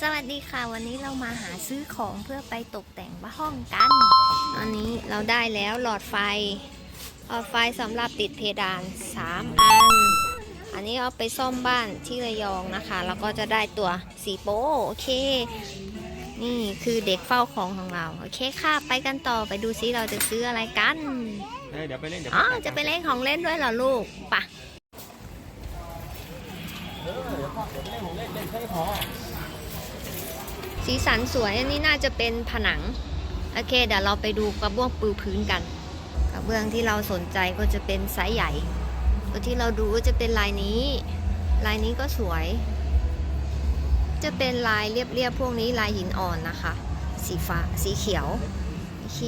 สวัสดีค่ะ วันนี้เรามาหาซื้อของเพื่อไปตกแต่งบ้านห้องกันอันนี้เราได้แล้วหลอดไฟหลอดไฟสำหรับติดเพดาน 3 อัน อันนี้เอาไปซ่อมบ้านที่ระยองนะคะ แล้วก็จะได้ตัวสีโป้โอเค นี่คือเด็กเฝ้าของของเรา โอเคค่ะ ไปกันต่อไปดูซิเราจะซื้ออะไรกันเอ้ยเดี๋ยวไปเล่นเดี๋ยวอ๋อไปจะไปเล่นของเล่นด้วยเหรอลูกปะเออเดี๋ยวพ่อเดี๋ยวไปเล่นของเล่นเล่นแค่นี้พอ สีสันสวยอันนี้น่าจะเป็นผนัง โอเค เดี๋ยวเราไปดูกระเบื้องปูพื้นกัน กระเบื้องที่เราสนใจก็จะเป็นไซส์ใหญ่ ตัวที่เราดูก็จะเป็นลายนี้ ลายนี้ก็สวย จะเป็นลายเรียบๆพวกนี้ลายหินอ่อนนะคะ สีฟ้าสีเขียว โอเค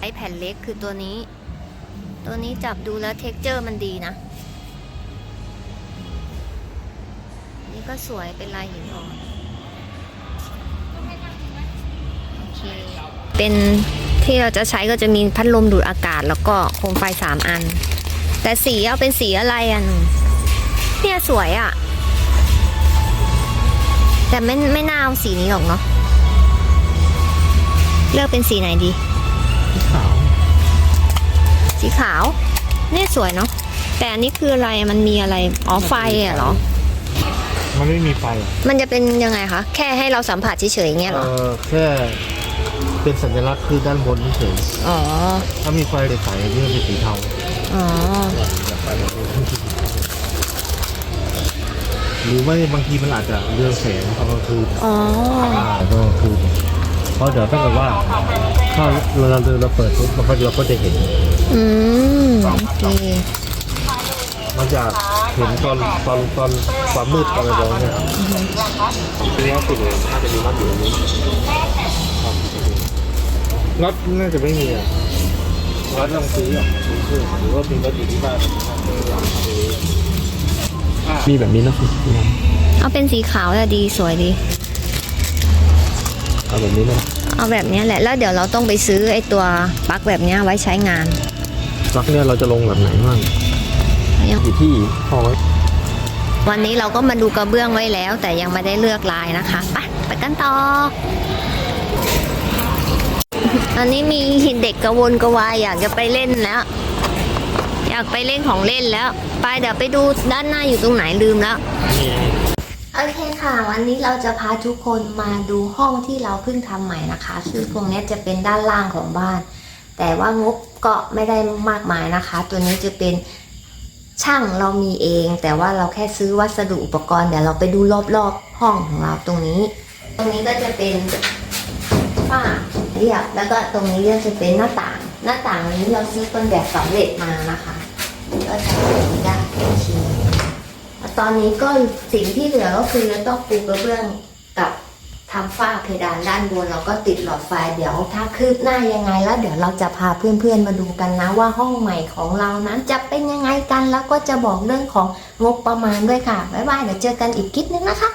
ไอแผ่นเล็กคือตัวนี้ ตัวนี้จับดูแล้วเท็กเจอร์มันดีนะ นี่ก็สวยเป็นลายหินอ่อน โอ เคเป็นที่เราจะใช้ก็จะมีพัดลมดูดอากาศแล้วก็โคมไฟสามอัน แต่สีเอาเป็นสีอะไรอะหนูเนี่ยสวยอะ แต่ไม่ไม่น่าเอาสีนี้หรอกเนาะเลือกเป็นสีไหนดีขาว สีขาว เนี่ยสวยเนาะแต่อันนี้คืออะไรอะมันมีอะไรอ๋อไฟอะเหรอ มันไม่มีไฟ มันจะเป็นยังไงคะ แค่ให้เราสัมผัสเฉยๆอย่างเงี้ยเหรอ เออแค่ เป็นสัญลักษณ์คือด้านบนเฉยอ๋อๆถ้ามีไฟใสๆนี่มันเป็นสีเทาอ๋อ หรือไม่บางทีมันอาจจะเรืองแสงตอนกลางคืนอ๋ออ่าตอนกลางคืนเพราะเดี๋ยวถ้าเกิดว่าถ้าเราเราเราเปิดปุ๊บมันก็เราก็จะเห็น อืมโอเคมันจะเห็นตอนตอนตอนความมืดตอนระยองเนี่ยครับทีนี้ก็ติดเลยน่าจะมีน็อตอยู่ตรงนี้ น็อตน่าจะไม่มีอะน็อตต้องซื้ออะซื้อหรือว่ามีน็อตอยู่ที่บ้านมีแบบนี้นะคุณเอาเป็นสีขาวจะดีสวยดี เอาแบบนี้นะเอาแบบเนี้ยแหละ แล้วเดี๋ยวเราต้องไปซื้อไอ้ตัวปลั๊กแบบเนี้ยไว้ใช้งานปลั๊กเนี่ยเราจะลงแบบไหนบ้างอยู่ที่พอไว้วันนี้เราก็มาดูกระเบื้องไว้แล้ว แต่ยังไม่ได้เลือกลายนะคะ ไปไปกันต่อ อันนี้มีเด็กกระวนกระวายอยากจะไปเล่นแล้ว อยากไปเล่นของเล่นแล้ว ไปเดี๋ยวไปดูด้านหน้าอยู่ตรงไหนลืมแล้ว โอเคค่ะ วันนี้เราจะพาทุกคนมาดูห้องที่เราเพิ่งทำใหม่นะคะซึ่งตรงนี้จะเป็นด้านล่างของบ้าน แต่ว่างบก็ไม่ได้มากมายนะคะ ตัวนี้จะเป็นช่างเรามีเอง แต่ว่าเราแค่ซื้อวัสดุอุปกรณ์เดี๋ยวเราไปดูรอบๆห้องของเราตรงนี้ ตรงนี้ก็จะเป็นฝ้า เรียบ แล้วก็ตรงนี้ก็จะเป็นหน้าต่าง หน้าต่างนี้เราซื้อเป็นแบบสำเร็จมานะคะ ก็จะเป็นด้านโอเคตอนนี้ก็สิ่งที่เหลือก็คือเราต้องปูกระเบื้องกับทำฝ้าเพดานด้านบนแล้วก็ติดหลอดไฟเดี๋ยวถ้าคืบหน้ายังไงแล้ว เดี๋ยวเราจะพาเพื่อนๆมาดูกันนะว่าห้องใหม่ของเรานั้นจะเป็นยังไงกันแล้วก็จะบอกเรื่องของงบประมาณด้วยค่ะบ๊ายบายเดี๋ยวเจอกันอีกคลิปนึงนะคะ